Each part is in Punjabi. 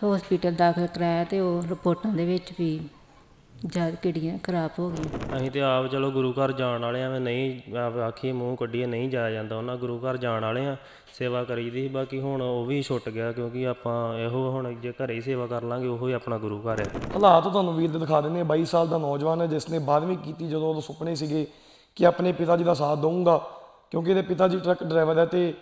ਹਸਪੀਟਲ ਦਾਖਲ ਕਰਾਇਆ ਤੇ ਉਹ ਰਿਪੋਰਟਾਂ ਦੇ ਵਿੱਚ ਵੀ ਜਦ ਕਿਡਨੀਆਂ ਖਰਾਬ ਹੋ ਗਈਆਂ। ਅਸੀਂ ਤੇ ਆਪ ਚਲੋ ਗੁਰੂ ਘਰ ਜਾਣ ਵਾਲੇ ਆ ਨਹੀਂ ਆਪ ਆਖੀ ਮੂੰਹ ਕੱਢੀਏ ਨਹੀਂ ਜਾਇਆ ਜਾਂਦਾ ਉਹਨਾਂ ਗੁਰੂ ਘਰ ਜਾਣ ਵਾਲੇ ਆ ਸੇਵਾ ਕਰੀਦੀ ਸੀ ਬਾਕੀ ਹੁਣ ਉਹ ਵੀ ਛੁੱਟ ਗਿਆ ਕਿਉਂਕਿ ਆਪਾਂ ਇਹੋ ਹੁਣ ਜੇ ਘਰੇ ਹੀ ਸੇਵਾ ਕਰ ਲਾਂਗੇ ਉਹੋ ਹੀ ਆਪਣਾ ਗੁਰੂ ਘਰ ਹੈ। ਹਾਲਾਤ ਤੁਹਾਨੂੰ ਵੀਰ ਦੇ ਦਿਖਾ ਦਿੰਦੇ ਹਾਂ 22 ਸਾਲ ਦਾ ਨੌਜਵਾਨ ਹੈ ਜਿਸ ਨੇ 12ਵੀਂ ਕੀਤੀ ਜਦੋਂ ਉਹਦੇ ਸੁਪਨੇ ਸੀਗੇ ਕਿ ਆਪਣੇ ਪਿਤਾ ਜੀ ਦਾ ਸਾਥ ਦਊਂਗਾ ਕਿਉਂਕਿ ਇਹਦੇ ਪਿਤਾ ਜੀ ਟਰੱਕ ਡਰਾਈਵਰ ਹੈ ਤੇ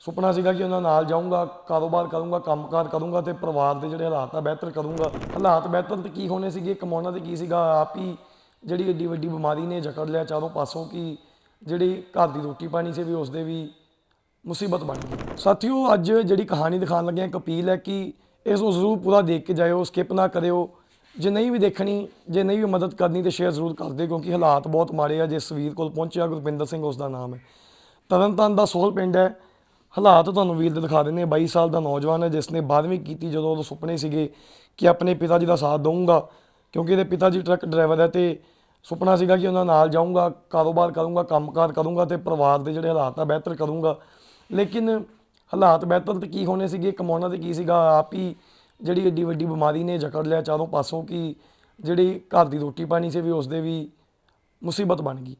ਸੁਪਨਾ ਸੀਗਾ ਕਿ ਉਹਨਾਂ ਨਾਲ ਜਾਊਂਗਾ, ਕਾਰੋਬਾਰ ਕਰੂੰਗਾ, ਕੰਮਕਾਰ ਕਰੂੰਗਾ ਤੇ ਪਰਿਵਾਰ ਦੇ ਜਿਹੜੇ ਹਾਲਾਤ ਆ ਬਿਹਤਰ ਕਰੂੰਗਾ। ਹਾਲਾਤ ਬਿਹਤਰ ਤੇ ਕੀ ਹੋਣੇ ਸੀਗੇ? ਕਮਾਉਣਾ ਤੇ ਕੀ ਸੀਗਾ? ਆਪ ਹੀ ਜਿਹੜੀ ਏਡੀ ਵੱਡੀ ਬਿਮਾਰੀ ਨੇ ਜਕੜ ਲਿਆ ਚਾਰੋਂ ਪਾਸੋਂ ਕਿ ਜਿਹੜੀ ਘਰ ਦੀ ਰੋਟੀ ਪਾਣੀ ਸੀ ਵੀ ਉਸਦੇ ਵੀ ਮੁਸੀਬਤ ਬਣ ਗਈ। ਸਾਥੀਓ, ਅੱਜ ਜਿਹੜੀ ਕਹਾਣੀ ਦਿਖਾਉਣ ਲੱਗੇ ਇੱਕ ਅਪੀਲ ਹੈ ਕਿ ਇਸ ਨੂੰ ਜ਼ਰੂਰ ਪੂਰਾ ਦੇਖ ਕੇ ਜਾਇਓ, ਸਕਿਪ ਨਾ ਕਰਿਓ। ਜੇ ਨਹੀਂ ਵੀ ਦੇਖਣੀ, ਜੇ ਨਹੀਂ ਵੀ ਮਦਦ ਕਰਨੀ ਤੇ ਸ਼ੇਅਰ ਜ਼ਰੂਰ ਕਰ ਦਿਓ ਕਿਉਂਕਿ ਹਾਲਾਤ ਬਹੁਤ ਮਾੜੇ ਆ। ਜਿਸ ਵੀਰ ਕੋਲ ਪਹੁੰਚਿਆ, ਗੁਰਪਿੰਦਰ ਸਿੰਘ ਉਸ ਦਾ ਨਾਮ ਹੈ। ਤਰਨਤਾਰਨ ਦਾ ਸੋਹਲ ਪਿੰਡ ਹੈ। ਹਾਲਾਤ ਤੁਹਾਨੂੰ ਵੀਰ ਦੇ ਦਿਖਾ ਦਿੰਦੇ ਹਾਂ। 22 ਸਾਲ ਦਾ ਨੌਜਵਾਨ ਹੈ ਜਿਸ ਨੇ 12ਵੀਂ ਕੀਤੀ ਜਦੋਂ ਉਹਦੇ ਸੁਪਨੇ ਸੀਗੇ ਕਿ ਆਪਣੇ ਪਿਤਾ ਜੀ ਦਾ ਸਾਥ ਦਊਂਗਾ, ਕਿਉਂਕਿ ਇਹਦੇ ਪਿਤਾ ਜੀ ਟਰੱਕ ਡਰਾਈਵਰ ਹੈ ਤੇ ਸੁਪਨਾ ਸੀਗਾ ਕਿ ਉਹਨਾਂ ਨਾਲ ਜਾਊਂਗਾ, ਕਾਰੋਬਾਰ ਕਰੂੰਗਾ, ਕੰਮਕਾਰ ਕਰੂੰਗਾ ਤੇ ਪਰਿਵਾਰ ਦੇ ਜਿਹੜੇ ਹਾਲਾਤ ਆ ਬਿਹਤਰ ਕਰੂੰਗਾ। ਲੇਕਿਨ ਹਾਲਾਤ ਬਿਹਤਰ ਤੇ ਕੀ ਹੋਣੇ ਸੀਗੇ, ਕਮਾਉਣਾ ਤੇ ਕੀ ਸੀਗਾ, ਆਪ ਹੀ ਜਿਹੜੀ ਏਡੀ ਵੱਡੀ ਬਿਮਾਰੀ ਨੇ ਜਕੜ ਲਿਆ ਚਾਰੋਂ ਪਾਸੋਂ ਕਿ ਜਿਹੜੀ ਘਰ ਦੀ ਰੋਟੀ ਪਾਣੀ ਸੀ ਵੀ ਉਸਦੇ ਵੀ ਮੁਸੀਬਤ ਬਣ ਗਈ।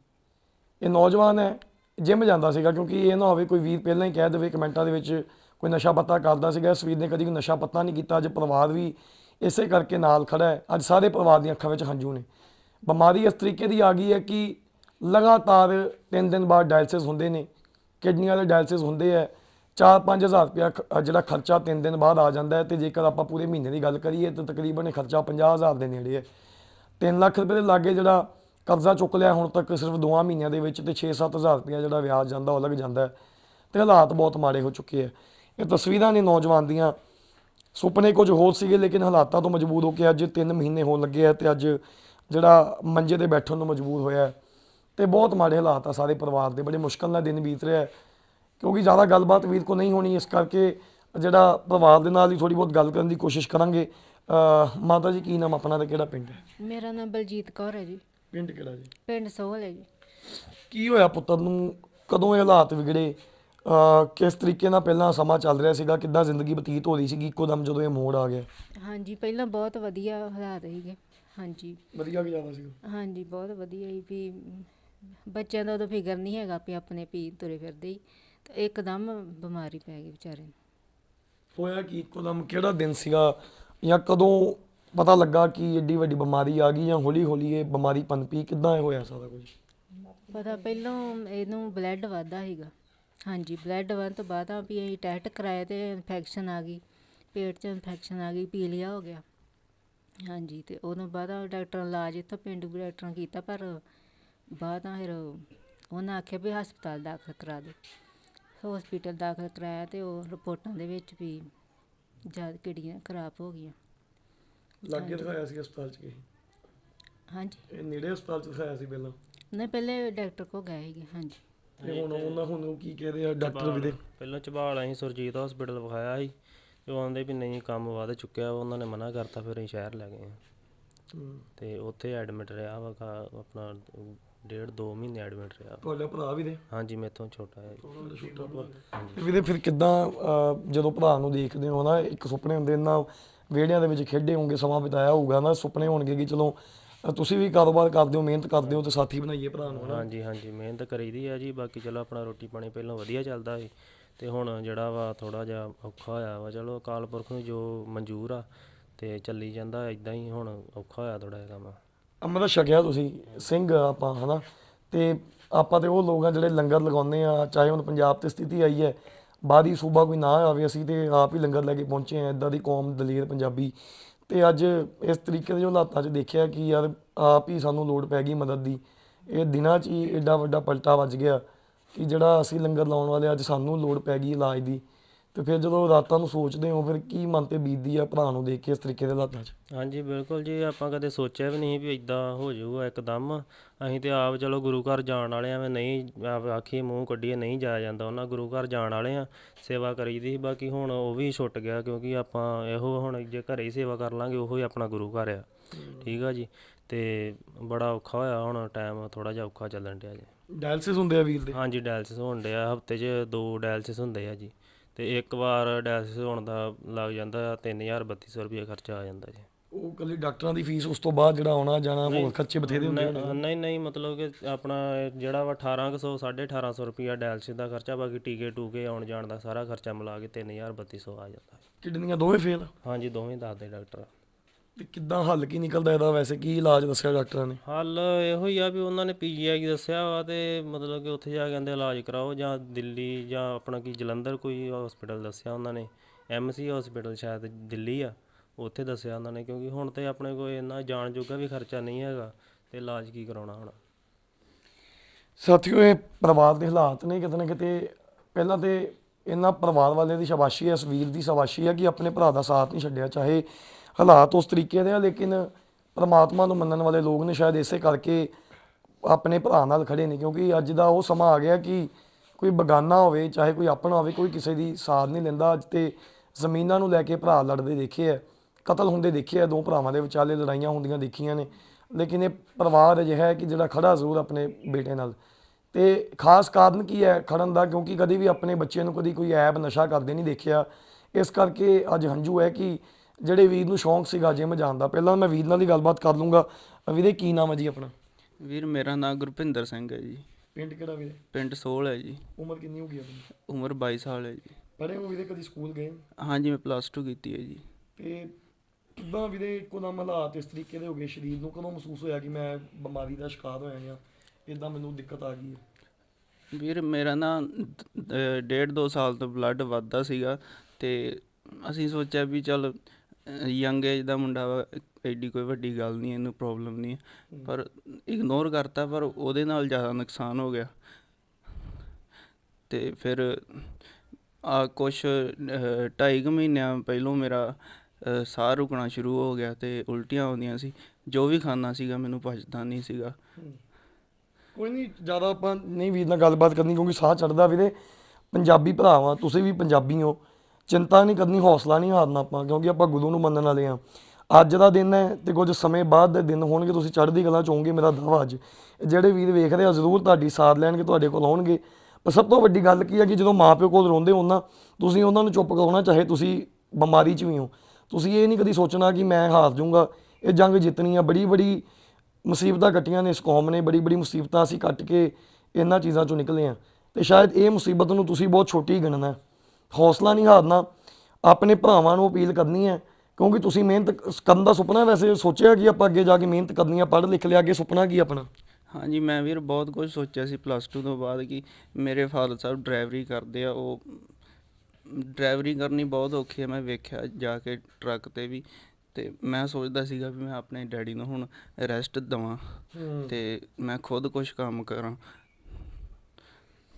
ਇਹ ਨੌਜਵਾਨ ਹੈ ਜਿਮ ਜਾਂਦਾ ਸੀਗਾ ਕਿਉਂਕਿ ਇਹ ਨਾ ਹੋਵੇ ਕੋਈ ਵੀਰ ਪਹਿਲਾਂ ਹੀ ਕਹਿ ਦੇਵੇ ਕਮੈਂਟਾਂ ਦੇ ਵਿੱਚ ਕੋਈ ਨਸ਼ਾ ਪੱਤਾ ਕਰਦਾ ਸੀਗਾ, ਇਸ ਵੀਰ ਨੇ ਕਦੀ ਕੋਈ ਨਸ਼ਾ ਪੱਤਾ ਨਹੀਂ ਕੀਤਾ, ਅੱਜ ਪਰਿਵਾਰ ਵੀ ਇਸੇ ਕਰਕੇ ਨਾਲ ਖੜਾ ਹੈ। ਅੱਜ ਸਾਰੇ ਪਰਿਵਾਰ ਦੀਆਂ ਅੱਖਾਂ ਵਿੱਚ ਹੰਝੂ ਨੇ। ਬਿਮਾਰੀ ਇਸ ਤਰੀਕੇ ਦੀ ਆ ਗਈ ਹੈ ਕਿ ਲਗਾਤਾਰ 3 ਦਿਨ ਬਾਅਦ ਡਾਇਲਸਿਸ ਹੁੰਦੇ ਨੇ, ਕਿਡਨੀਆਂ ਦੇ ਡਾਇਲਸਿਸ ਹੁੰਦੇ ਹੈ 4-5000 ਰੁਪਇਆ ਜਿਹੜਾ ਖਰਚਾ 3 ਦਿਨ ਬਾਅਦ ਆ ਜਾਂਦਾ ਹੈ ਤੇ ਜੇਕਰ ਆਪਾਂ ਪੂਰੇ ਮਹੀਨੇ ਦੀ ਗੱਲ ਕਰੀਏ ਤਾਂ ਤਕਰੀਬਨ ਇਹ ਖਰਚਾ 50000 ਦੇ ਨੇੜੇ ਹੈ। 3 ਲੱਖ ਰੁਪਏ ਦੇ ਲਾਗੇ ਜਿਹੜਾ ਕਰਜ਼ਾ ਚੁੱਕ ਲਿਆ, ਹੁਣ ਤੱਕ ਸਿਰਫ ਦੋਆਂ ਮਹੀਨਿਆਂ ਦੇ ਵਿੱਚ ਤੇ 6-7000 ਰੁਪਇਆ ਜਿਹੜਾ ਵਿਆਜ ਜਾਂਦਾ, ਉਹ ਲੱਗ ਜਾਂਦਾ ਹੈ ਤੇ ਹਾਲਾਤ ਬਹੁਤ ਮਾੜੇ ਹੋ ਚੁੱਕੇ ਹੈ। ਇਹ ਤਸਵੀਰਾਂ ਨੇ ਨੌਜਵਾਨ ਦੀਆਂ ਸੁਪਨੇ ਕੁਝ ਹੋਰ ਸੀਗੇ, ਲੇਕਿਨ ਹਾਲਾਤਾਂ ਤੋਂ ਮਜਬੂਰ ਹੋ ਕੇ ਅੱਜ 3 ਮਹੀਨੇ ਹੋਣ ਲੱਗੇ ਆ ਤੇ ਅੱਜ ਜਿਹੜਾ ਮੰਜੇ ਤੇ ਬੈਠਣ ਨੂੰ ਮਜਬੂਰ ਹੋਇਆ ਹੈ। ਤੇ ਬਹੁਤ ਮਾੜੇ ਹਾਲਾਤ ਆ ਸਾਰੇ ਪਰਿਵਾਰ ਦੇ, ਬੜੇ ਮੁਸ਼ਕਲ ਨਾਲ ਦਿਨ ਬੀਤ ਰਿਹਾ ਕਿਉਂਕਿ ਜ਼ਿਆਦਾ ਗੱਲਬਾਤ ਵੀਰ ਕੋ ਨਹੀਂ ਹੋਣੀ, ਇਸ ਕਰਕੇ ਜਿਹੜਾ ਪਰਿਵਾਰ ਦੇ ਨਾਲ ਹੀ ਥੋੜੀ ਬਹੁਤ ਗੱਲ ਕਰਨ ਦੀ ਕੋਸ਼ਿਸ਼ ਕਰਾਂਗੇ। ਮਾਤਾ ਜੀ, ਕੀ ਨਾਮ ਆਪਣਾ ਤੇ ਕਿਹੜਾ ਪਿੰਡ ਹੈ? ਮੇਰਾ ਨਾਮ ਬਲਜੀਤ ਕੌਰ ਹੈ ਜੀ। ਪਿੰਡ ਕਿਹੜਾ ਜੀ? ਪਿੰਡ ਸੋਹਲ ਹੈ ਜੀ। ਕੀ ਹੋਇਆ ਪੁੱਤਰ ਨੂੰ ਕਦੋਂ ਇਹ ਹਾਲਾਤ ਵਿਗੜੇ? ਅਹ ਕਿਸ ਤਰੀਕੇ ਨਾਲ ਪਹਿਲਾਂ ਸਮਾਂ ਚੱਲ ਰਿਹਾ ਸੀਗਾ? ਕਿੱਦਾਂ ਜ਼ਿੰਦਗੀ ਬਤੀਤ ਹੋ ਰਹੀ ਸੀਗੀ? ਇੱਕੋ ਦਮ ਜਦੋਂ ਇਹ ਮੋੜ ਆ ਗਿਆ। ਹਾਂਜੀ ਪਹਿਲਾਂ ਬਹੁਤ ਵਧੀਆ ਹਾਲਾਤ ਸੀਗੇ। ਹਾਂਜੀ। ਵਧੀਆ ਜ਼ਿਆਦਾ ਸੀਗਾ। ਹਾਂਜੀ ਬਹੁਤ ਵਧੀਆ ਹੀ ਵੀ ਬੱਚਿਆਂ ਦਾ ਉਦੋਂ ਫਿਕਰ ਨਹੀਂ ਹੈਗਾ ਵੀ ਆਪਣੇ ਪੀ ਤੁਰੇ ਫਿਰਦੇ ਹੀ ਤੇ ਇੱਕਦਮ ਬਿਮਾਰੀ ਪੈ ਗਈ ਵਿਚਾਰੇ ਨੂੰ। ਹੋਇਆ ਕਿ? ਇੱਕੋ ਦਮ ਕਿਹੜਾ ਦਿਨ ਸੀਗਾ? ਜਾਂ ਕਦੋਂ ਪਤਾ ਲੱਗਾ ਕਿ ਏਡੀ ਵੱਡੀ ਬਿਮਾਰੀ ਆ ਗਈ ਜਾਂ ਹੌਲੀ ਹੌਲੀ ਇਹ ਬਿਮਾਰੀ ਪਨਪੀ ਕਿੱਦਾਂ ਇਹ ਹੋਇਆ ਸਾਰਾ ਕੁਝ? ਪਤਾ ਪਹਿਲਾਂ ਇਹਨੂੰ ਬਲੱਡ ਵੱਧਦਾ ਸੀਗਾ। ਹਾਂਜੀ ਬਲੱਡ ਵਧਣ ਤੋਂ ਬਾਅਦ ਆ ਵੀ ਅਸੀਂ ਟੈਸਟ ਕਰਾਇਆ ਤੇ ਇਨਫੈਕਸ਼ਨ ਆ ਗਈ। ਪੇਟ 'ਚ ਇਨਫੈਕਸ਼ਨ ਆ ਗਈ, ਪੀਲੀਆ ਹੋ ਗਿਆ। ਹਾਂਜੀ, ਤੇ ਉਹਨੂੰ ਬਾਅਦ ਆ ਡਾਕਟਰ ਇਲਾਜ ਇੱਥੋਂ ਪੇਂਡੂ ਡਾਕਟਰਾਂ ਕੀਤਾ, ਪਰ ਬਾਅਦ ਆ ਫਿਰ ਉਹਨਾਂ ਆਖਿਆ ਵੀ ਹਸਪਤਾਲ ਦਾਖਲ ਕਰਾ ਦੇ ਹਸਪੀਟਲ ਦਾਖਲ ਕਰਾਇਆ ਤੇ ਉਹ ਰਿਪੋਰਟਾਂ ਦੇ ਵਿੱਚ ਵੀ ਜਦ ਕਿਡਨੀਆਂ ਖਰਾਬ ਹੋ ਗਈਆਂ। ਲੱਗੇ ਦਿਖਾਇਆ ਸੀ ਹਸਪਤਾਲ 'ਚ ਕਿਸੇ ਹਾਂਜੀ। ਇਹ ਨੇੜੇ ਹਸਪਤਾਲ 'ਚ ਦਿਖਾਇਆ ਸੀ ਪਹਿਲਾਂ। ਨਹੀਂ ਪਹਿਲੇ ਡਾਕਟਰ ਕੋ ਗਏ ਸੀਗੇ ਹਾਂਜੀ। ਤੇ ਹੁਣ ਉਹਨਾਂ ਹੁਣ ਉਹ ਕੀ ਕਹਿੰਦੇ ਆ ਡਾਕਟਰ ਵੀ ਦੇ ਪਹਿਲਾਂ ਚਬਾਲ ਅਸੀਂ ਸੁਰਜੀਤ ਹਸਪੀਟਲ ਵਿਖਾਇਆ ਸੀ ਤੇ ਉਹ ਆਂਦੇ ਵੀ ਨਹੀਂ ਕੰਮ ਵੱਧ ਚੁੱਕਿਆ ਉਹਨਾਂ ਨੇ ਮਨਾ ਕਰਤਾ ਫਿਰ ਅਸੀਂ ਸ਼ਹਿਰ ਲੈ ਗਏ ਹਾਂ। ਹੂੰ। ਤੇ ਉੱਥੇ ਐਡਮਿਟ ਰਿਹਾ ਵਾ ਕਾ- ਆਪਣਾ ਡੇਢ ਦੋ ਮਹੀਨੇ ਐਡਮਿਟ ਰਿਹਾ। ਤੁਹਾਡਾ ਭਰਾ ਵੀ ਦੇ? ਹਾਂਜੀ ਮੇਥੋਂ ਛੋਟਾ ਹੈ। ਛੋਟਾ ਭਰਾ। ਵੀਰੇ ਫਿਰ ਕਿੱਦਾਂ ਜਦੋਂ ਭਰਾ ਨੂੰ ਦੇਖਦੇ ਹੋ ਨਾ ਇੱਕ ਸੁਪਨੇ ਹੁੰਦੇ ਨਾ ਵਿਹੜਿਆਂ ਦੇ ਵਿੱਚ ਖੇਡੇ ਹੋਣਗੇ ਸਮਾਂ ਬਿਤਾਇਆ ਹੋਊਗਾ ਨਾ ਸੁਪਨੇ ਹੋਣਗੇ ਕਿ ਚਲੋ ਤੁਸੀਂ ਵੀ ਕਾਰੋਬਾਰ ਕਰਦੇ ਹੋ ਮਿਹਨਤ ਕਰਦੇ ਹੋ ਤੇ ਸਾਥੀ ਬਣਾਈਏ ਭਰਾ ਨੂੰ ਹਾਂਜੀ ਹਾਂਜੀ ਮਿਹਨਤ ਕਰੀਦੀ ਆ ਜੀ ਬਾਕੀ ਚਲੋ ਆਪਣਾ ਰੋਟੀ ਪਾਣੀ ਪਹਿਲਾਂ ਵਧੀਆ ਚੱਲਦਾ ਸੀ ਤੇ ਹੁਣ ਜਿਹੜਾ ਵਾ ਥੋੜਾ ਜਿਹਾ ਔਖਾ ਹੋਇਆ ਵਾ ਚਲੋ ਅਕਾਲ ਪੁਰਖ ਨੂੰ ਜੋ ਮਨਜ਼ੂਰ ਆ ਤੇ ਚੱਲੀ ਜਾਂਦਾ ਇਦਾਂ ਹੀ ਹੁਣ ਔਖਾ ਹੋਇਆ ਥੋੜਾ ਜਿਹਾ ਕੰਮ। ਅੰਮ੍ਰਿਤ ਛਕਿਆ ਤੁਸੀਂ ਸਿੰਘ ਆਪਾਂ ਹਨਾ ਤੇ ਆਪਾਂ ਤੇ ਉਹ ਲੋਕ ਆ ਜਿਹੜੇ ਲੰਗਰ ਲਗਾਉਂਦੇ ਆ ਚਾਹੇ ਹੁਣ ਪੰਜਾਬ ਤੇ ਸਥਿਤੀ ਆਈ ਹੈ ਬਾਦੀ ਸੂਬਾ ਕੋਈ ਨਾ ਆਵੇ, ਅਸੀਂ ਤੇ ਆਪ ਹੀ ਲੰਗਰ ਲੈ ਕੇ ਪਹੁੰਚੇ ਆ ਇਦਾਂ ਦੀ ਕੌਮ ਦਲੇਰ ਪੰਜਾਬੀ। ਤੇ ਅੱਜ ਇਸ ਤਰੀਕੇ ਦੇ ਹਾਲਾਤਾਂ 'ਚ ਦੇਖਿਆ ਕਿ ਯਾਰ ਆਪ ਹੀ ਸਾਨੂੰ ਲੋੜ ਪੈ ਗਈ ਮਦਦ ਦੀ, ਇਹ ਦਿਨਾਂ 'ਚ ਹੀ ਐਡਾ ਵੱਡਾ ਪਲਟਾ ਵੱਜ ਗਿਆ ਕਿ ਜਿਹੜਾ ਅਸੀਂ ਲੰਗਰ ਲਾਉਣ ਵਾਲੇ ਅੱਜ ਸਾਨੂੰ ਲੋੜ ਪੈ ਗਈ ਇਲਾਜ ਦੀ। ਤੇ ਫਿਰ ਜਦੋਂ ਰਾਤਾਂ ਨੂੰ ਸੋਚਦੇ ਹੋ ਫਿਰ ਕੀ ਮਨ ਤੇ ਬੀਤਦੀ ਆ ਭਰਾ ਨੂੰ ਦੇਖ ਕੇ ਇਸ ਤਰੀਕੇ ਦੇ ਹਾਲਾਤਾਂ 'ਚ? ਹਾਂਜੀ ਬਿਲਕੁਲ ਜੀ ਆਪਾਂ ਕਦੇ ਸੋਚਿਆ ਵੀ ਨਹੀਂ ਵੀ ਇਦਾਂ ਹੋ ਜਾਊਗਾ ਇੱਕਦਮ। ਅਸੀਂ ਤੇ ਆਪ ਚਲੋ ਗੁਰੂ ਘਰ ਜਾਣ ਵਾਲੇ ਆ ਨਹੀਂ ਆਪ ਆਖੀ ਮੂੰਹ ਕੱਢੀਏ ਨਹੀਂ ਜਾਇਆ ਜਾਂਦਾ ਉਹਨਾਂ ਗੁਰੂ ਘਰ ਜਾਣ ਵਾਲੇ ਆ ਸੇਵਾ ਕਰੀਦੀ ਸੀ ਬਾਕੀ ਹੁਣ ਉਹ ਵੀ ਛੁੱਟ ਗਿਆ ਕਿਉਂਕਿ ਆਪਾਂ ਇਹੋ ਹੁਣ ਜੇ ਘਰੇ ਹੀ ਸੇਵਾ ਕਰ ਲਾਂਗੇ ਉਹੋ ਹੀ ਆਪਣਾ ਗੁਰੂ ਘਰ ਆ। ਠੀਕ ਆ ਜੀ ਤੇ ਬੜਾ ਔਖਾ ਹੋਇਆ ਹੁਣ ਟਾਈਮ ਥੋੜਾ ਜਿਹਾ ਔਖਾ ਚੱਲਣ ਡਿਆ ਜੀ। ਡਾਇਲਸਿਸ ਹੁੰਦੇ ਆ ਵੀਰ ਦੇ? ਹਾਂਜੀ ਡਾਇਲਸਿਸ ਹੋਣ ਡਿਆ ਹਫ਼ਤੇ 'ਚ ਦੋ ਡਾਇਲਸਿਸ ਹੁੰਦੇ ਆ ਜੀ। ਤੇ ਇੱਕ ਵਾਰ ਡਾਇਲਿਸਿਸ ਹੋਣ ਦਾ ਲੱਗ ਜਾਂਦਾ 3000 3200 ਰੁਪਏ ਖਰਚਾ ਆ ਜਾਂਦਾ ਜੀ। ਉਹ ਕੱਲੀ ਡਾਕਟਰਾਂ ਦੀ ਫੀਸ ਉਸ ਤੋਂ ਬਾਅਦ ਜਿਹੜਾ ਆਉਣਾ ਜਾਣਾ ਹੋਰ ਖਰਚੇ ਬਥੇਰੇ ਹੁੰਦੇ ਹੋਣੇ। ਨਹੀਂ ਨਹੀਂ ਮਤਲਬ ਕਿ ਆਪਣਾ ਜਿਹੜਾ ਵਾ 1800 1850 ਰੁਪਿਆ ਡਾਇਲਿਸਿਸ ਦਾ ਖਰਚਾ ਬਾਕੀ ਟੀਕੇ ਟੂਕੇ ਆਉਣ ਜਾਣ ਦਾ ਸਾਰਾ ਖਰਚਾ ਮਿਲਾ ਕੇ 3000 3200 ਆ ਜਾਂਦਾ। ਕਿਡਨੀਆਂ ਦੋਵੇਂ ਫੇਲ ਹਾਂਜੀ ਦੋਵੇਂ ਦੱਸਦੇ ਡਾਕਟਰ। ਤੇ ਕਿੱਦਾਂ ਹੱਲ ਕੀ ਨਿਕਲਦਾ ਇਹਦਾ ਵੈਸੇ ਕੀ ਇਲਾਜ ਦੱਸਿਆ ਡਾਕਟਰਾਂ ਨੇ? ਹੱਲ ਇਹੋ ਹੀ ਆ ਵੀ ਉਹਨਾਂ ਨੇ ਪੀਜੀਆਈ ਦੱਸਿਆ ਵਾ ਤੇ ਮਤਲਬ ਕਿ ਉੱਥੇ ਜਾ ਕੇ ਕਹਿੰਦੇ ਇਲਾਜ ਕਰਾਓ ਜਾਂ ਦਿੱਲੀ ਜਾਂ ਆਪਣਾ ਕੀ ਜਲੰਧਰ ਕੋਈ ਹਸਪੀਟਲ ਦੱਸਿਆ ਉਹਨਾਂ ਨੇ ਐਮਸੀ ਹਸਪੀਟਲ ਸ਼ਾਇਦ ਦਿੱਲੀ ਆ ਉੱਥੇ ਦੱਸਿਆ ਉਹਨਾਂ ਨੇ ਕਿਉਂਕਿ ਹੁਣ ਤੇ ਆਪਣੇ ਕੋਲ ਇੰਨਾ ਜਾਣ ਜੋਗਾ ਵੀ ਖਰਚਾ ਨਹੀਂ ਹੈਗਾ ਤੇ ਇਲਾਜ ਕੀ ਕਰਾਉਣਾ ਹੁਣ। ਸਾਥੀਓ ਇਹ ਪਰਿਵਾਰ ਦੇ ਹਾਲਾਤ ਨੇ ਕਿਤੇ ਨਾ ਕਿਤੇ ਪਹਿਲਾਂ ਤੇ ਇਹਨਾਂ ਪਰਿਵਾਰ ਵਾਲਿਆਂ ਦੀ ਸ਼ਾਬਾਸ਼ੀ ਹੈ ਇਸ ਵੀਰ ਦੀ ਸ਼ਾਬਾਸ਼ੀ ਹੈ ਕਿ ਆਪਣੇ ਭਰਾ ਦਾ ਸਾਥ ਨਹੀਂ ਛੱਡਿਆ ਚਾਹੇ ਹਾਲਾਤ ਉਸ ਤਰੀਕੇ ਦੇ ਆ, ਲੇਕਿਨ ਪਰਮਾਤਮਾ ਨੂੰ ਮੰਨਣ ਵਾਲੇ ਲੋਕ ਨੇ ਸ਼ਾਇਦ ਇਸੇ ਕਰਕੇ ਆਪਣੇ ਭਰਾ ਨਾਲ ਖੜੇ ਨੇ, ਕਿਉਂਕਿ ਅੱਜ ਦਾ ਉਹ ਸਮਾਂ ਆ ਗਿਆ ਕਿ ਕੋਈ ਬਗਾਨਾ ਹੋਵੇ, ਚਾਹੇ ਕੋਈ ਆਪਣਾ ਹੋਵੇ, ਕੋਈ ਕਿਸੇ ਦੀ ਸਾਥ ਨਹੀਂ ਲੈਂਦਾ। ਅੱਜ ਤੇ ਜ਼ਮੀਨਾਂ ਨੂੰ ਲੈ ਕੇ ਭਰਾ ਲੜਦੇ ਦੇਖੇ ਆ, ਕਤਲ ਹੁੰਦੇ ਦੇਖੇ ਆ, ਦੋ ਭਰਾਵਾਂ ਦੇ ਵਿਚਾਲੇ ਲੜਾਈਆਂ ਹੁੰਦੀਆਂ ਦੇਖੀਆਂ ਨੇ। ਲੇਕਿਨ ਇਹ ਪਰਿਵਾਰ ਅਜਿਹਾ ਹੈ ਕਿ ਜਿਹੜਾ ਖੜਾ ਜ਼ਰੂਰ ਆਪਣੇ ਬੇਟੇ ਨਾਲ। ਤੇ ਖਾਸ ਕਾਰਨ ਕੀ ਹੈ ਖੜਨ ਦਾ? ਕਿਉਂਕਿ ਕਦੀ ਵੀ ਆਪਣੇ ਬੱਚੇ ਨੂੰ ਕਦੀ ਕੋਈ ਐਬ, ਨਸ਼ਾ ਕਰਦੇ ਨਹੀਂ ਦੇਖਿਆ। ਇਸ ਕਰਕੇ ਅੱਜ ਹੰਝੂ ਹੈ ਕਿ ਜਿਹੜੇ ਵੀਰ ਨੂੰ ਸ਼ੌਂਕ ਸੀਗਾ ਜਿਮ ਜਾਣ ਦਾ। ਪਹਿਲਾਂ ਮੈਂ ਵੀਰ ਨਾਲ ਹੀ ਗੱਲਬਾਤ ਕਰ ਲੂੰਗਾ। ਵੀਰੇ ਕੀ ਨਾਮ ਹੈ ਜੀ ਆਪਣਾ? ਵੀਰ ਮੇਰਾ ਨਾਮ ਗੁਰਭਿੰਦਰ ਸਿੰਘ ਹੈ ਜੀ। ਪਿੰਡ ਕਿਹੜਾ ਵੀਰੇ? ਪਿੰਡ ਸੋਲ ਹੈ ਜੀ। ਉਮਰ ਕਿੰਨੀ ਹੋ ਗਈ ਆਪਣੀ? ਉਮਰ 22 ਸਾਲ ਹੈ ਜੀ। ਪੜ੍ਹੇ ਹੋ ਵੀਰੇ ਕਦੀ ਸਕੂਲ ਗਏ? ਹਾਂਜੀ ਮੈਂ ਪਲੱਸ 2 ਕੀਤੀ ਹੈ ਜੀ। ਤੇ ਕਿੱਦਾਂ ਵੀਰੇ ਇੱਕੋ ਦਮ ਹਾਲਾਤ ਇਸ ਤਰੀਕੇ ਦੇ ਹੋ ਗਏ ਸਰੀਰ ਨੂੰ? ਕਦੋਂ ਮਹਿਸੂਸ ਹੋਇਆ ਕਿ ਮੈਂ ਬਿਮਾਰੀ ਦਾ ਸ਼ਿਕਾਰ ਹੋਇਆ ਜਾਂ ਇਦਾਂ ਮੈਨੂੰ ਦਿੱਕਤ ਆ ਗਈ ਹੈ? ਵੀਰ ਮੇਰਾ ਨਾ ਦ- ਡੇਢ ਦੋ ਸਾਲ ਤੋਂ ਬਲੱਡ ਵੱਧਦਾ ਸੀਗਾ ਤੇ ਅਸੀਂ ਸੋਚਿਆ ਵੀ ਚਲ ਯੰਗ ਏਜ ਦਾ ਮੁੰਡਾ ਵਾ ਐਡੀ ਕੋਈ ਵੱਡੀ ਗੱਲ ਨਹੀਂ ਇਹਨੂੰ ਪ੍ਰੋਬਲਮ ਨਹੀਂ ਹੈ। ਪਰ ਇਗਨੋਰ ਕਰਤਾ ਪਰ ਉਹਦੇ ਨਾਲ ਜ਼ਿਆਦਾ ਨੁਕਸਾਨ ਹੋ ਗਿਆ। ਤੇ ਫਿਰ ਆ ਕੁਛ ਅਹ, ਢਾਈ ਕੁ ਮਹੀਨਿਆਂ ਪਹਿਲੋਂ ਮੇਰਾ ਸਾਹ ਰੁਕਣਾ ਸ਼ੁਰੂ ਹੋ ਗਿਆ ਤੇ ਉਲਟੀਆਂ ਆਉਂਦੀਆਂ ਸੀ। ਜੋ ਵੀ ਖਾਣਾ ਸੀਗਾ ਮੈਨੂੰ ਪਚਦਾ ਨਹੀਂ ਸੀਗਾ। ਕੋਈ ਨਹੀਂ ਜ਼ਿਆਦਾ ਆਪਾਂ ਨਹੀਂ ਵੀਰ ਨਾਲ ਗੱਲਬਾਤ ਕਰਨੀ ਕਿਉਂਕਿ ਸਾਹ ਚੜਦਾ ਵੀਰੇ। ਪੰਜਾਬੀ ਭਰਾਵਾਂ ਤੁਸੀਂ ਵੀ ਪੰਜਾਬੀ ਹੋ। ਚਿੰਤਾ ਨਹੀਂ ਕਰਨੀ, ਹੌਸਲਾ ਨਹੀਂ ਹਾਰਨਾ ਆਪਾਂ, ਕਿਉਂਕਿ ਆਪਾਂ ਗੁਰੂ ਨੂੰ ਮੰਨਣ ਵਾਲੇ ਆ ਅੱਜ ਦਾ ਦਿਨ ਹੈ ਤੇ ਕੁਝ ਸਮੇਂ ਬਾਅਦ ਦੇ ਦਿਨ ਹੋਣਗੇ, ਤੁਸੀਂ ਚੜ੍ਹਦੀ ਕਲਾ ਚ ਹੋਵੋਗੇ, ਮੇਰਾ ਦਾਵਾ ਅੱਜ। ਜਿਹੜੇ ਵੀਰ ਵੇਖਦੇ ਆ, ਜ਼ਰੂਰ ਤੁਹਾਡੀ ਸਾਥ ਲੈਣਗੇ, ਤੁਹਾਡੇ ਕੋਲ ਆਉਣਗੇ। ਪਰ ਸਭ ਤੋਂ ਵੱਡੀ ਗੱਲ ਕੀ ਹੈ ਕਿ ਜਦੋਂ ਮਾਪਿਓ ਕੋਲ ਰੋਂਦੇ ਹੋ ਨਾ, ਤੁਸੀਂ ਉਹਨਾਂ ਨੂੰ ਚੁੱਪ ਕਰਾਉਣਾ, ਚਾਹੇ ਤੁਸੀਂ ਬਿਮਾਰੀ 'ਚ ਵੀ ਹੋ ਤੁਸੀਂ ਇਹ ਨਹੀਂ ਕਦੀ ਸੋਚਣਾ ਕਿ ਮੈਂ ਹਾਰ ਜਾਊਂਗਾ। ਇਹ ਜੰਗ ਜਿੱਤਣੀ ਆ, ਬੜੀ ਬੜੀ ਮੁਸੀਬਤਾਂ ਕੱਟੀਆਂ ਨੇ ਇਸ ਕੌਮ ਨੇ, ਬੜੀ ਬੜੀ ਮੁਸੀਬਤਾਂ ਅਸੀਂ ਕੱਟ ਕੇ ਇਹਨਾਂ ਚੀਜ਼ਾਂ ਚੋਂ ਨਿਕਲੇ ਆ। ਤੇ ਸ਼ਾਇਦ ਇਹ ਮੁਸੀਬਤ ਨੂੰ ਤੁਸੀਂ ਬਹੁਤ ਛੋਟੀ ਗਿਣਨਾ ਹੈ। ਹੌਸਲਾ ਨਹੀਂ ਹਾਰਨਾ ਆਪਣੇ ਭਰਾਵਾਂ ਨੂੰ ਅਪੀਲ ਕਰਨੀ ਹੈ ਕਿਉਂਕਿ ਤੁਸੀਂ ਮਿਹਨਤ ਕ- ਕਰਨ ਦਾ ਸੁਪਨਾ ਵੈਸੇ ਸੋਚਿਆ ਕਿ ਆਪਾਂ ਅੱਗੇ ਜਾ ਕੇ ਮਿਹਨਤ ਕਰਨੀ ਆ ਪੜ੍ਹ ਲਿਖ ਲਿਆ ਅੱਗੇ ਸੁਪਨਾ ਕੀ ਆਪਣਾ? ਹਾਂਜੀ ਮੈਂ ਵੀਰ ਬਹੁਤ ਕੁਝ ਸੋਚਿਆ ਸੀ ਪਲੱਸ 2 ਤੋਂ ਬਾਅਦ ਕਿ ਮੇਰੇ ਫਾਦਰ ਸਾਹਿਬ ਡਰਾਈਵਰੀ ਕਰਦੇ ਆ ਉਹ ਡਰਾਈਵਰੀ ਕਰਨੀ ਬਹੁਤ ਔਖੀ ਹੈ ਮੈਂ ਵੇਖਿਆ ਜਾ ਕੇ ਟਰੱਕ ਤੇ ਵੀ ਤੇ ਮੈਂ ਸੋਚਦਾ ਸੀਗਾ ਵੀ ਮੈਂ ਆਪਣੇ ਡੈਡੀ ਨੂੰ ਹੁਣ ਰੈਸਟ ਦਵਾਂ ਤੇ ਮੈਂ ਖੁਦ ਕੁਝ ਕੰਮ ਕਰਾਂ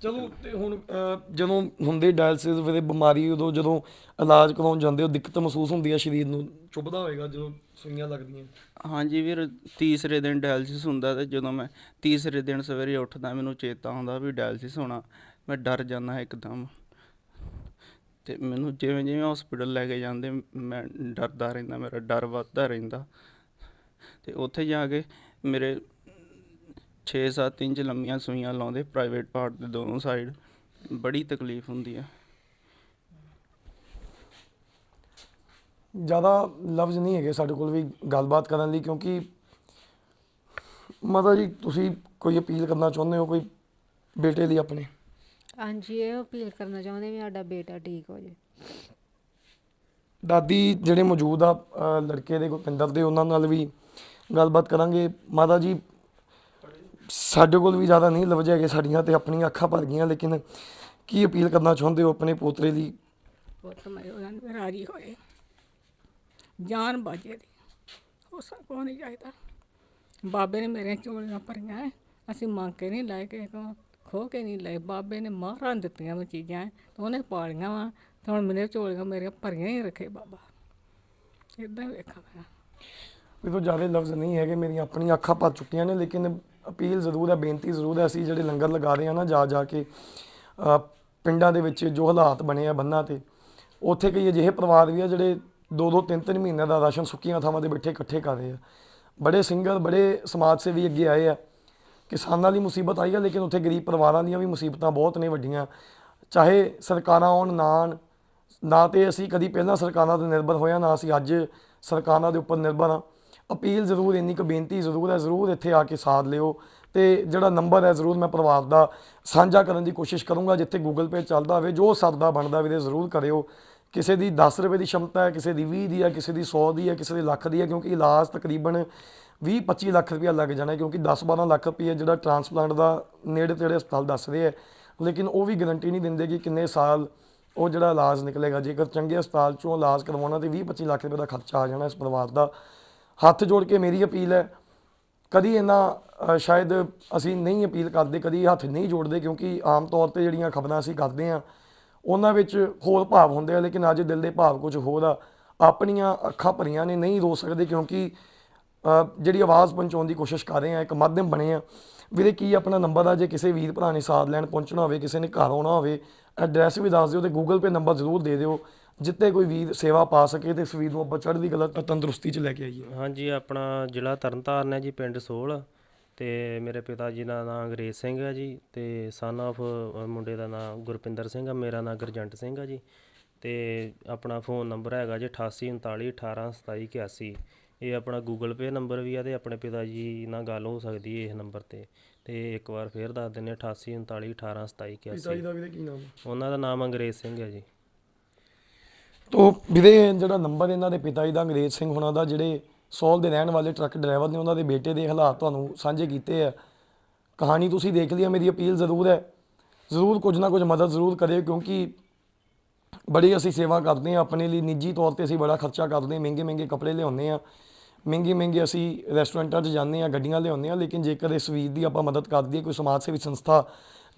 ਚਲੋ ਤੇ ਹੁਣ ਅਹ, ਜਦੋਂ ਹੁੰਦੇ ਡਾਇਲਸਿਸ ਵੇਲੇ ਬਿਮਾਰੀ ਉਦੋਂ ਜਦੋਂ ਇਲਾਜ ਕਰਾਉਣ ਜਾਂਦੇ ਹੋ ਦਿੱਕਤ ਮਹਿਸੂਸ ਹੁੰਦੀ ਹੈ ਸਰੀਰ ਨੂੰ ਚੁੱਭਦਾ ਹੋਏਗਾ ਜਦੋਂ ਸੂਈਆਂ ਲੱਗਦੀਆਂ? ਹਾਂਜੀ ਵੀਰ ਤੀਸਰੇ ਦਿਨ ਡਾਇਲਸਿਸ ਹੁੰਦਾ ਤੇ ਜਦੋਂ ਮੈਂ ਤੀਸਰੇ ਦਿਨ ਸਵੇਰੇ ਉੱਠਦਾ ਮੈਨੂੰ ਚੇਤਾ ਆਉਂਦਾ ਵੀ ਡਾਇਲਸਿਸ ਹੋਣਾ। ਮੈਂ ਡਰ ਜਾਂਦਾ ਇੱਕਦਮ। ਤੇ ਮੈਨੂੰ ਜਿਵੇਂ ਜਿਵੇਂ ਹਸਪੀਟਲ ਲੈ ਕੇ ਜਾਂਦੇ ਮੈਂ ਡਰਦਾ ਰਹਿੰਦਾ ਮੇਰਾ ਡਰ ਵੱਧਦਾ ਰਹਿੰਦਾ। ਤੇ ਉੱਥੇ ਜਾ ਕੇ ਮੇਰੇ 6-7 ਇੰਚ ਲੰਮੀਆਂ ਸੂਈਆਂ ਲਾਉਂਦੇ ਪ੍ਰਾਈਵੇਟ ਪਾਰਟ ਦੇ ਦੋਨੋਂ ਸਾਈਡ ਬੜੀ ਤਕਲੀਫ ਹੁੰਦੀ ਹੈ ਜ਼ਿਆਦਾ ਲਫ਼ਜ਼ ਨਹੀਂ ਹੈਗੇ ਸਾਡੇ ਕੋਲ ਵੀ ਗੱਲਬਾਤ ਕਰਨ ਲਈ ਕਿਉਂਕਿ ਮਾਤਾ ਜੀ ਤੁਸੀਂ ਕੋਈ ਅਪੀਲ ਕਰਨਾ ਚਾਹੁੰਦੇ ਹੋ ਕੋਈ ਬੇਟੇ ਲਈ ਆਪਣੇ? ਹਾਂਜੀ ਇਹ ਅਪੀਲ ਕਰਨਾ ਚਾਹੁੰਦੇ ਵੀ ਸਾਡਾ ਬੇਟਾ ਠੀਕ ਹੋ ਜਾਏ ਦਾਦੀ ਜਿਹੜੇ ਮੌਜੂਦ ਆ ਅ, ਲੜਕੇ ਦੇ ਗੁਰਪਿੰਦਰ ਦੇ ਉਹਨਾਂ ਨਾਲ ਵੀ ਗੱਲਬਾਤ ਕਰਾਂਗੇ। ਮਾਤਾ ਜੀ ਸਾਡੇ ਕੋਲ ਵੀ ਜ਼ਿਆਦਾ ਨਹੀਂ ਲਫ਼ਜ਼ ਹੈਗੇ ਸਾਡੀਆਂ ਤੇ ਆਪਣੀਆਂ ਅੱਖਾਂ ਭਰ ਗਈਆਂ ਲੇਕਿਨ ਕੀ ਅਪੀਲ ਕਰਨਾ ਚਾਹੁੰਦੇ ਹੋ ਆਪਣੇ ਪੋਤਰੇ ਲਈ ਪੁੱਤ ਮੇਰੇ ਉਹਨਾਂ ਨੂੰ ਰਾਜੀ ਹੋਏ। ਜਾਨ ਬਾਜੇ ਦੀ। ਹੋ ਸਕੋ ਨਹੀਂ ਚਾਹੀਦਾ। ਬਾਬੇ ਨੇ ਮੇਰੇ ਝੋਲੀਆਂ ਭਰੀਆਂ ਹੈ। ਅਸੀਂ ਮੰਗ ਕੇ ਨਹੀਂ ਲੈ ਕੇ ਕੋ ਖੋ ਕੇ ਨਹੀਂ ਲਏ। ਬਾਬੇ ਨੇ ਮਾਰਾਂ ਦਿੱਤੀਆਂ ਉਹ ਚੀਜ਼ਾਂ ਤੇ ਉਹਨੇ ਪਾਲੀਆਂ ਵਾ। ਤੇ ਹੁਣ ਮੇਰੇ ਝੋਲੀਆਂ ਮੇਰੇ ਭਰੀਆਂ ਹੀ ਰੱਖੇ ਬਾਬਾ। ਇਦਾਂ ਵੇਖਾਂ ਮੈਂ। ਕੋਈ ਤੋਂ ਜ਼ਿਆਦਾ ਲਫ਼ਜ਼ ਨਹੀਂ ਹੈਗੇ ਮੇਰੀਆਂ ਆਪਣੀਆਂ ਅੱਖਾਂ ਭਰ ਚੁੱਕੀਆਂ ਨੇ ਲੇਕਿਨ ਅਪੀਲ ਜ਼ਰੂਰ ਹੈ, ਬੇਨਤੀ ਜ਼ਰੂਰ ਹੈ, ਅਸੀਂ ਜਿਹੜੇ ਲੰਗਰ ਲਗਾ ਰਹੇ ਹਾਂ ਨਾ ਜਾ ਜਾ ਕੇ ਪਿੰਡਾਂ ਦੇ ਵਿੱਚ ਜੋ ਹਾਲਾਤ ਬਣੇ ਆ ਬੰਨਾਂ ਤੇ, ਉੱਥੇ ਕਈ ਅਜਿਹੇ ਪਰਿਵਾਰ ਵੀ ਆ ਜਿਹੜੇ ਦੋ ਦੋ ਤਿੰਨ ਤਿੰਨ ਮਹੀਨਿਆਂ ਦਾ ਰਾਸ਼ਨ ਸੁੱਕੀਆਂ ਥਾਵਾਂ ਤੇ ਬੈਠੇ ਇਕੱਠੇ ਕਰ ਰਹੇ ਆ। ਬੜੇ ਸਿੰਗਰ, ਬੜੇ ਸਮਾਜ ਸੇਵੀ ਅੱਗੇ ਆਏ ਆ। ਕਿਸਾਨਾਂ ਦੀ ਮੁਸੀਬਤ ਆਈ ਆ, ਲੇਕਿਨ ਉੱਥੇ ਗਰੀਬ ਪਰਿਵਾਰਾਂ ਦੀਆਂ ਵੀ ਮੁਸੀਬਤਾਂ ਬਹੁਤ ਨੇ ਵੱਡੀਆਂ। ਚਾਹੇ ਸਰਕਾਰਾਂ ਆਉਣ ਨਾ ਆਉਣ, ਨਾ ਤੇ ਅਸੀਂ ਕਦੀ ਪਹਿਲਾਂ ਸਰਕਾਰਾਂ ਤੇ ਨਿਰਭਰ ਹੋਇਆ, ਨਾ ਅਸੀਂ ਅੱਜ ਸਰਕਾਰਾਂ ਦੇ ਉੱਪਰ ਨਿਰਭਰ ਹਾਂ। ਅਪੀਲ ਜ਼ਰੂਰ, ਇੰਨੀ ਕੁ ਬੇਨਤੀ ਜ਼ਰੂਰ ਹੈ, ਜ਼ਰੂਰ ਇੱਥੇ ਆ ਕੇ ਸਾਥ ਲਿਓ ਤੇ ਜਿਹੜਾ ਨੰਬਰ ਹੈ ਜ਼ਰੂਰ ਮੈਂ ਪਰਿਵਾਰ ਦਾ ਸਾਂਝਾ ਕਰਨ ਦੀ ਕੋਸ਼ਿਸ਼ ਕਰੂੰਗਾ, ਜਿੱਥੇ ਗੂਗਲ ਪੇ ਚੱਲਦਾ ਹੋਵੇ, ਜੋ ਸਰਦਾ ਬਣਦਾ ਵੀਰੇ ਜ਼ਰੂਰ ਕਰਿਓ। ਕਿਸੇ ਦੀ 10 ਰੁਪਏ ਦੀ ਸ਼ਮਤਾ ਹੈ, ਕਿਸੇ ਦੀ 20 ਦੀ ਹੈ, ਕਿਸੇ ਦੀ 100 ਦੀ ਹੈ, ਕਿਸੇ ਦੀ ਲੱਖ ਦੀ ਹੈ, ਕਿਉਂਕਿ ਇਲਾਜ ਤਕਰੀਬਨ 20 25 ਲੱਖ ਰੁਪਇਆ ਲੱਗ ਜਾਣਾ ਕਿਉਂਕਿ 10 12 ਲੱਖ ਰੁਪਏ ਜਿਹੜਾ ਟ੍ਰਾਂਸਪਲਾਂਟ ਦਾ ਨੇੜੇ ਤੇੜੇ ਹਸਪਤਾਲ ਦੱਸਦੇ ਆ ਲੇਕਿਨ ਉਹ ਵੀ ਗਾਰੰਟੀ ਨਹੀਂ ਦਿੰਦੇ ਕਿ ਕਿੰਨੇ ਸਾਲ ਉਹ ਜਿਹੜਾ ਇਲਾਜ ਨਿਕਲੇਗਾ। ਜੇਕਰ ਚੰਗੇ ਹਸਪਤਾਲ ਚੋਂ ਇਲਾਜ ਕਰਵਾਉਣਾ ਤੇ 20 25 ਲੱਖ ਰੁਪਏ ਦਾ ਖਰਚਾ ਆ ਜਾਣਾ ਇਸ ਪਰਿਵਾਰ ਦਾ ਹੱਥ ਜੋੜ ਕੇ ਮੇਰੀ ਅਪੀਲ ਹੈ। ਕਦੀ ਇਹਨਾਂ ਸ਼ਾਇਦ ਅਸੀਂ ਨਹੀਂ ਅਪੀਲ ਕਰਦੇ, ਕਦੀ ਹੱਥ ਨਹੀਂ ਜੋੜਦੇ, ਕਿਉਂਕਿ ਆਮ ਤੌਰ ਤੇ ਜਿਹੜੀਆਂ ਖਬਰਾਂ ਅਸੀਂ ਕਰਦੇ ਆ ਉਹਨਾਂ ਵਿੱਚ ਹੋਰ ਭਾਵ ਹੁੰਦੇ ਆ, ਲੇਕਿਨ ਅੱਜ ਦਿਲ ਦੇ ਭਾਵ ਕੁਝ ਹੋਰ ਆ। ਆਪਣੀਆਂ ਅੱਖਾਂ ਭਰੀਆਂ ਨੇ, ਨਹੀਂ ਰੋ ਸਕਦੇ, ਕਿਉਂਕਿ ਜਿਹੜੀ ਆਵਾਜ਼ ਪਹੁੰਚਾਉਣ ਦੀ ਕੋਸ਼ਿਸ਼ ਕਰ ਰਹੇ ਆ ਇੱਕ ਮਾਧਿਅਮ ਬਣੇ ਆ ਵੀਰੇ, ਕੀ ਆਪਣਾ ਨੰਬਰ ਆ? ਜੇ ਕਿਸੇ ਵੀਰ ਭਰਾ ਨੇ ਸਾਥ ਲੈਣ ਪਹੁੰਚਣਾ ਹੋਵੇ, ਕਿਸੇ ਨੇ ਘਰ ਆਉਣਾ ਹੋਵੇ, ਐਡਰੈਸ ਵੀ ਦੱਸ ਦਿਓ ਤੇ ਗੂਗਲ ਪੇ ਨੰਬਰ ਜ਼ਰੂਰ ਦੇ ਦਿਓ। ਜਿੱਤੇ ਕੋਈ ਵੀਰ ਸੇਵਾ ਪਾ ਸਕੇ ਤੇ ਇਸ ਵੀਰ ਨੂੰ ਆਪਾਂ ਚੜ੍ਹਦੀ ਕਲਾ ਤੇ ਤੰਦਰੁਸਤੀ 'ਚ ਲੈ ਕੇ ਆਈਏ। ਹਾਂਜੀ ਆਪਣਾ ਜ਼ਿਲ੍ਹਾ ਤਰਨਤਾਰਨ ਹੈ ਜੀ ਪਿੰਡ ਸੋਲ ਤੇ ਮੇਰੇ ਪਿਤਾ ਜੀ ਦਾ ਨਾਮ ਅੰਗਰੇਜ਼ ਸਿੰਘ ਹੈ ਜੀ ਤੇ ਸਨ of ਮੁੰਡੇ ਦਾ ਨਾਮ ਗੁਰਪਿੰਦਰ ਸਿੰਘ ਆ ਮੇਰਾ ਨਾਮ ਗੁਰਜੰਟ ਸਿੰਘ ਆ ਜੀ ਤੇ ਆਪਣਾ ਫੋਨ ਨੰਬਰ ਹੈਗਾ ਜੀ 8839182781 ਇਹ ਆਪਣਾ ਗੂਗਲ ਪੇ ਨੰਬਰ ਵੀ ਆ ਤੇ ਆਪਣੇ ਪਿਤਾ ਜੀ ਨਾਲ ਗੱਲ ਹੋ ਸਕਦੀ ਹੈ ਇਸ ਨੰਬਰ ਤੇ। ਤੇ ਇੱਕ ਵਾਰ ਫੇਰ ਦੱਸ ਦਿੰਦੇ 8839182781 ਪਿਤਾ ਜੀ ਦਾ ਵੀਰੇ ਕੀ ਨਾਮ ਹੈ? ਉਹਨਾਂ ਦਾ ਨਾਮ ਅੰਗਰੇਜ਼ ਸਿੰਘ ਹੈ ਜੀ। ਤੋ ਵੀਰੇ, ਜਿਹੜਾ ਨੰਬਰ ਇਹਨਾਂ ਦੇ ਪਿਤਾ ਜੀ ਦਾ, ਅੰਗਰੇਜ਼ ਸਿੰਘ ਹੋਣਾ ਦਾ, ਜਿਹੜੇ ਸੌਲ ਦੇ ਰਹਿਣ ਵਾਲੇ ਟਰੱਕ ਡਰਾਈਵਰ ਨੇ ਉਹਨਾਂ ਦੇ ਬੇਟੇ ਦੇ ਹਾਲਾਤ ਤੁਹਾਨੂੰ ਸਾਂਝੇ ਕੀਤੇ ਆ। ਕਹਾਣੀ ਤੁਸੀਂ ਦੇਖ ਲਈ ਹੈ ਮੇਰੀ ਅਪੀਲ ਜ਼ਰੂਰ ਹੈ। ਜ਼ਰੂਰ ਕੁਝ ਨਾ ਕੁਝ ਮਦਦ ਜ਼ਰੂਰ ਕਰਿਓ, ਕਿਉਂਕਿ ਬੜੀ ਅਸੀਂ ਸੇਵਾ ਕਰਦੇ ਹਾਂ ਆਪਣੇ ਲਈ। ਨਿੱਜੀ ਤੌਰ ਤੇ ਅਸੀਂ ਬੜਾ ਖਰਚਾ ਕਰਦੇ ਹਾਂ, ਮਹਿੰਗੇ ਮਹਿੰਗੇ ਕੱਪੜੇ ਲਿਆਉਂਦੇ ਹਾਂ, ਮਹਿੰਗੇ ਮਹਿੰਗੇ ਅਸੀਂ ਰੈਸਟੋਰੈਂਟਾਂ 'ਚ ਜਾਂਦੇ ਹਾਂ, ਗੱਡੀਆਂ ਲਿਆਉਂਦੇ ਹਾਂ, ਲੇਕਿਨ ਜੇਕਰ ਇਸ ਵੀਰ ਦੀ ਆਪਾਂ ਮਦਦ ਕਰ ਦਈਏ, ਕੋਈ ਸਮਾਜ ਸੇਵੀ ਸੰਸਥਾ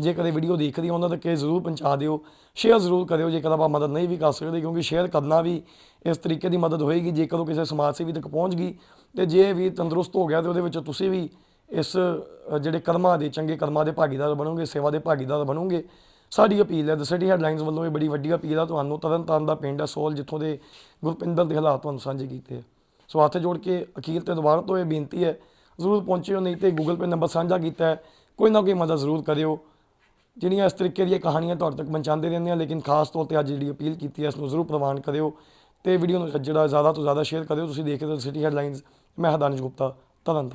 ਜੇ ਕਦੇ ਵੀਡੀਓ ਦੇਖਦੀ ਹੈ ਉਹਨਾਂ ਤੱਕ ਇਹ ਜ਼ਰੂਰ ਪਹੁੰਚਾ ਦਿਓ ਸ਼ੇਅਰ ਜ਼ਰੂਰ ਕਰਿਓ ਜੇਕਰ ਆਪਾਂ ਮਦਦ ਨਹੀਂ ਵੀ ਕਰ ਸਕਦੇ ਕਿਉਂਕਿ ਸ਼ੇਅਰ ਕਰਨਾ ਵੀ ਇਸ ਤਰੀਕੇ ਦੀ ਮਦਦ ਹੋਏਗੀ, ਜੇਕਰ ਉਹ ਕਿਸੇ ਸਮਾਜ ਸੇਵੀ ਤੱਕ ਪਹੁੰਚ ਗਈ ਤੇ ਜੇ ਵੀ ਤੰਦਰੁਸਤ ਹੋ ਗਿਆ ਤੇ ਉਹਦੇ ਵਿੱਚ ਤੁਸੀਂ ਵੀ ਇਸ ਜਿਹੜੇ ਕਰਮਾਂ ਦੇ ਚੰਗੇ ਕਰਮਾਂ ਦੇ ਭਾਗੀਦਾਰ ਬਣੋਗੇ, ਸੇਵਾ ਦੇ ਭਾਗੀਦਾਰ ਬਣੋਗੇ, ਸਾਡੀ ਅਪੀਲ ਹੈ ਦ ਸਿਟੀ ਹੈਡਲਾਈਨਸ ਵੱਲੋਂ ਇਹ ਬੜੀ ਵੱਡੀ ਅਪੀਲ ਆ ਤੁਹਾਨੂੰ, ਤਰਨਤਾਰਨ ਦਾ ਪਿੰਡ ਹੈ, ਸੋਲ ਜਿੱਥੋਂ ਦੇ ਗੁਰਪਿੰਦਰ ਦੇ ਹਾਲਾਤ ਤੁਹਾਨੂੰ ਸਾਂਝੇ ਕੀਤੇ ਆ। ਸੋ ਹੱਥ ਜੋੜ ਕੇ ਅਖੀਰ ਤੇ ਦੁਬਾਰਾ ਤੋਂ ਇਹ ਬੇਨਤੀ ਹੈ, ਜ਼ਰੂਰ ਪਹੁੰਚਿਓ, ਨਹੀਂ ਤੇ ਗੂਗਲ ਪੇ ਨੰਬਰ ਸਾਂਝਾ ਕੀਤਾ ਹੈ, ਕੋਈ ਨਾ ਕੋਈ ਮਦਦ ਜ਼ਰੂਰ ਕਰਿਓ। ਜਿਹੜੀਆਂ ਇਸ ਤਰੀਕੇ ਦੀਆਂ ਕਹਾਣੀਆਂ ਤੁਹਾਡੇ ਤੱਕ ਪਹੁੰਚਾਉਂਦੇ ਰਹਿੰਦੇ ਹਾਂ, ਲੇਕਿਨ ਖਾਸ ਤੌਰ ਤੇ ਅੱਜ ਜਿਹੜੀ ਅਪੀਲ ਕੀਤੀ ਹੈ, ਇਸ ਨੂੰ ਜ਼ਰੂਰ ਪ੍ਰਵਾਨ ਕਰਿਓ ਤੇ ਵੀਡੀਓ ਨੂੰ ਜਿਹੜਾ ਜ਼ਿਆਦਾ ਤੋਂ ਜ਼ਿਆਦਾ ਸ਼ੇਅਰ ਕਰਿਓ। ਤੁਸੀਂ ਦੇਖਦੇ ਹੋ ਸਿਟੀ ਹੈਡਲਾਈਨਸ ਮੈਂ ਹਦਾਨਿਸ਼ ਗੁਪਤਾ, ਤਰਨ